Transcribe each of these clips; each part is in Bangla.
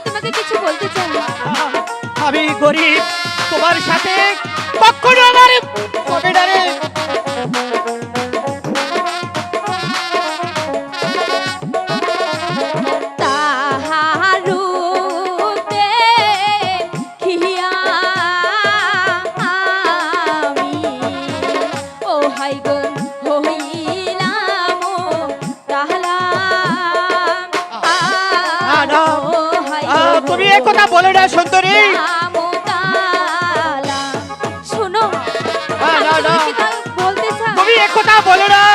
আমি তোমাকে কিছু বলতে চাই আমি গরিব তোমার সাথে কখনো কথা বলে না সুন্দরী। তুমি এক কথা বলে না।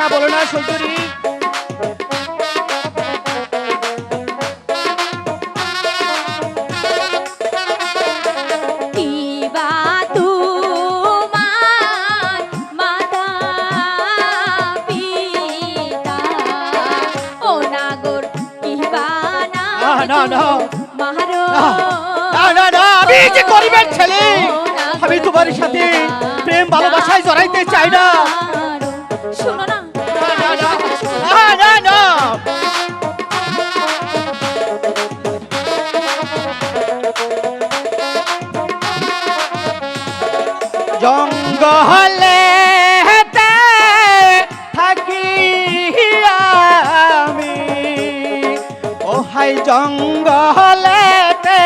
কথা বলো না সুন্দরী না না, না, না। না না না আমি যে গরিবের ছেলে। আমি তোমার সাথে প্রেম ভালোবাসায় জড়াইতে চাই না। হাই জঙ্গলেতে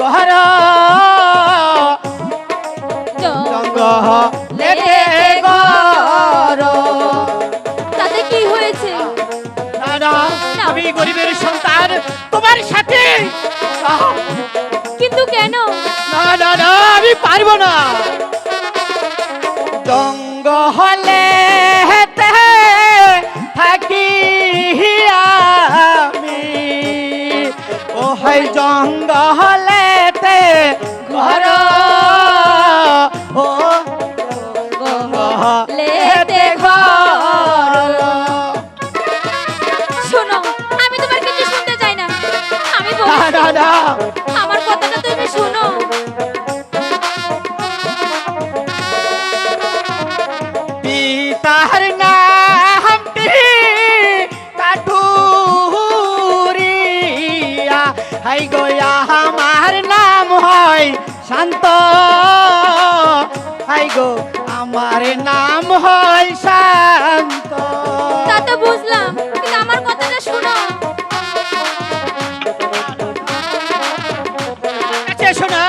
ঘর জঙ্গলেতে ঘর তাতে কি হয়েছে? না আমি গরিবের সন্তান তোমার সাথে। কিন্তু কেন? না না না আমি পারব না। জঙ্গলে ও হাই জঙ্গলেতে ঘর হাই গয়া আমার নাম হয় শান্ত। হাই গো আমার নাম হয় শান্ত। তা তো বুঝলাম কিন্তু আমার কথাটা শোনো। কাছে শোনা।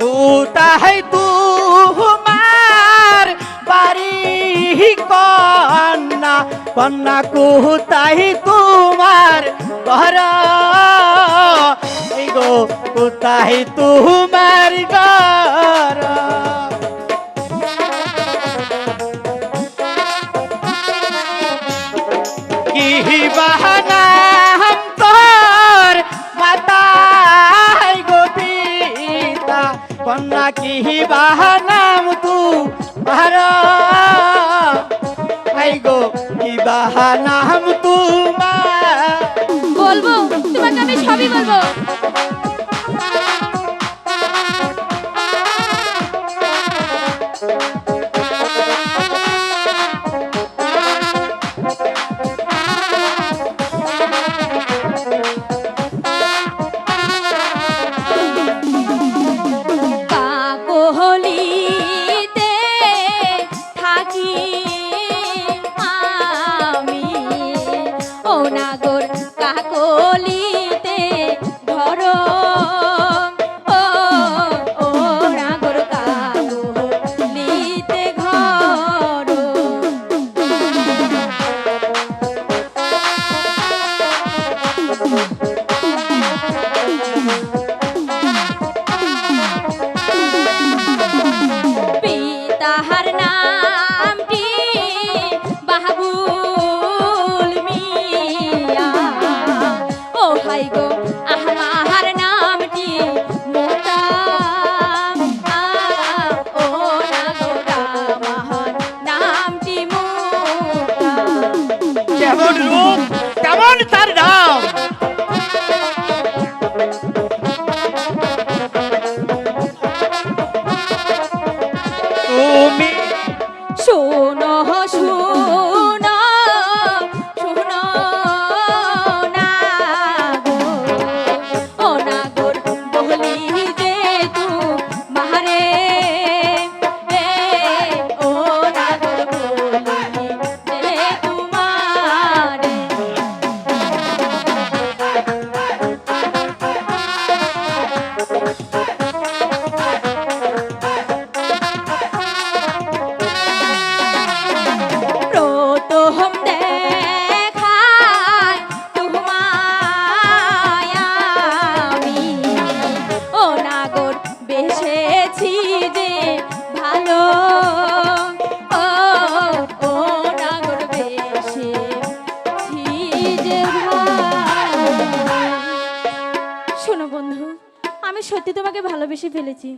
তু তাই তোমার বাড়ি কন্যা কন্যা কুতাই তোমার ঘর। এই গো কুতাই তোমার ঘর। গো বাহানা হাম তোমার? বলব তোমাকে আমি সবই বলব। ভালোবেসে ফেলেছি।